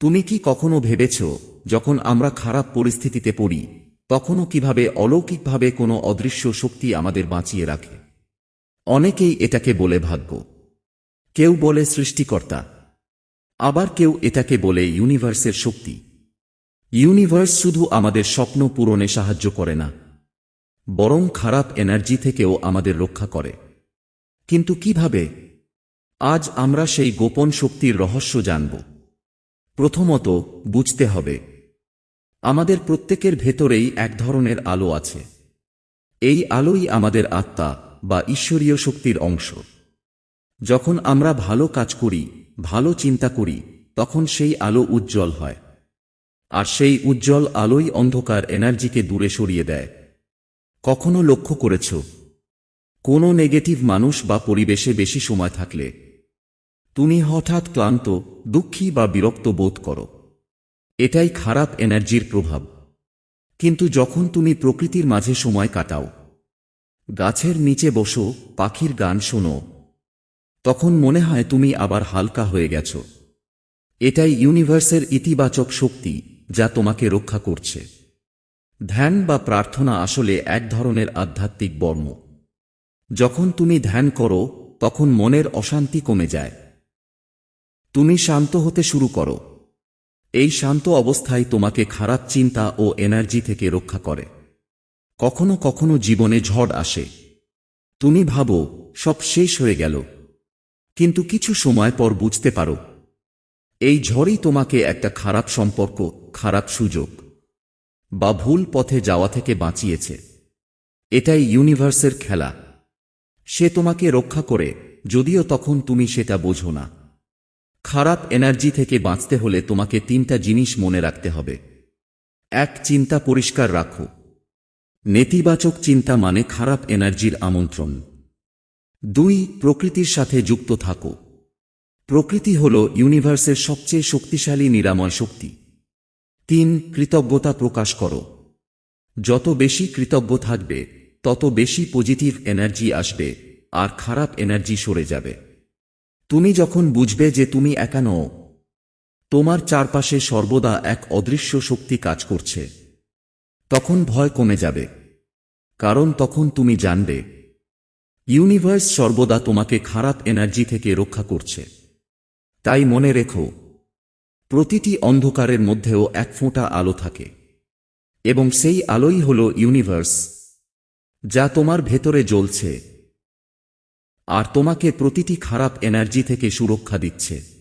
তুমি কি কখনো ভেবেছ, যখন আমরা খারাপ পরিস্থিতিতে পড়ি, তখনও কীভাবে অলৌকিকভাবে কোনো অদৃশ্য শক্তি আমাদের বাঁচিয়ে রাখে? অনেকেই এটাকে বলে ভাগ্য। কেউ বলে সৃষ্টিকর্তা। আবার কেউ এটাকে বলে ইউনিভার্সের শক্তি। ইউনিভার্স শুধু আমাদের স্বপ্ন পূরণে সাহায্য করে না, বরং খারাপ এনার্জি থেকেও আমাদের রক্ষা করে। কিন্তু কীভাবে? আজ আমরা সেই গোপন শক্তির রহস্য জানব। প্রথমত বুঝতে হবে, আমাদের প্রত্যেকের ভেতরেই এক ধরনের আলো আছে। এই আলোই আমাদের আত্মা বা ঈশ্বরীয় শক্তির অংশ। যখন আমরা ভালো কাজ করি, ভালো চিন্তা করি, তখন সেই আলো উজ্জ্বল হয়। আর সেই উজ্জ্বল আলোই অন্ধকার এনার্জিকে দূরে সরিয়ে দেয়। কখনো লক্ষ্য করেছ? কোনো নেগেটিভ মানুষ বা পরিবেশে বেশি সময় থাকলে তুমি হঠাৎ ক্লান্ত, দুঃখী বা বিরক্ত বোধ করো। এটাই খারাপ এনার্জির প্রভাব। কিন্তু যখন তুমি প্রকৃতির মাঝে সময় কাটাও, গাছের নিচে বসো, পাখির গান শোনো, তখন মনে হয় তুমি আবার হালকা হয়ে গেছ। এটাই ইউনিভার্সের ইতিবাচক শক্তি, যা তোমাকে রক্ষা করছে। ধ্যান বা প্রার্থনা আসলে এক ধরনের আধ্যাত্মিক বর্ম। যখন তুমি ধ্যান করো, তখন মনের অশান্তি কমে যায়। তুমি শান্ত হতে শুরু করো। এই শান্ত অবস্থায় তোমাকে খারাপ চিন্তা ও এনার্জি থেকে রক্ষা করে। কখনো কখনো জীবনে ঝড় আসে। তুমি ভাবো, সব শেষ হয়ে গেল। কিন্তু কিছু সময় পর বুঝতে পারো, এই ঝড়ই তোমাকে একটা খারাপ সম্পর্ক, খারাপ সুযোগ বা ভুল পথে যাওয়া থেকে বাঁচিয়েছে। এটাই ইউনিভার্সের খেলা। সে তোমাকে রক্ষা করে, যদিও তখন তুমি সেটা বোঝো না। খারাপ এনার্জি থেকে বাঁচতে হলে তোমাকে তিনটা জিনিস মনে রাখতে হবে। এক, চিন্তা পরিষ্কার রাখো। নেতিবাচক চিন্তা মানে খারাপ এনার্জির আমন্ত্রণ। দুই, প্রকৃতির সাথে যুক্ত থাকো। প্রকৃতি হল ইউনিভার্সের সবচেয়ে শক্তিশালী নিরাময় শক্তি। তিন, কৃতজ্ঞতা প্রকাশ করো। যত বেশি কৃতজ্ঞ থাকবে, তত বেশি পজিটিভ এনার্জি আসবে, আর খারাপ এনার্জি সরে যাবে। তুমি যখন বুঝবে যে তুমি একা নও, তোমার চারপাশে সর্বদা এক অদৃশ্য শক্তি কাজ করছে। তখন ভয় কমে যাবে, কারণ তখন তুমি জানবে, ইউনিভার্স সর্বদা তোমাকে খারাপ এনার্জি থেকে রক্ষা করছে। তাই মনে রেখো, প্রতিটি অন্ধকারের মধ্যেও এক ফোঁটা আলো থাকে, এবং সেই আলোই হল ইউনিভার্স, যা তোমার ভেতরে জ্বলছে। আর তোমাকে প্রতিটি খারাপ এনার্জি থেকে সুরক্ষা দিচ্ছে।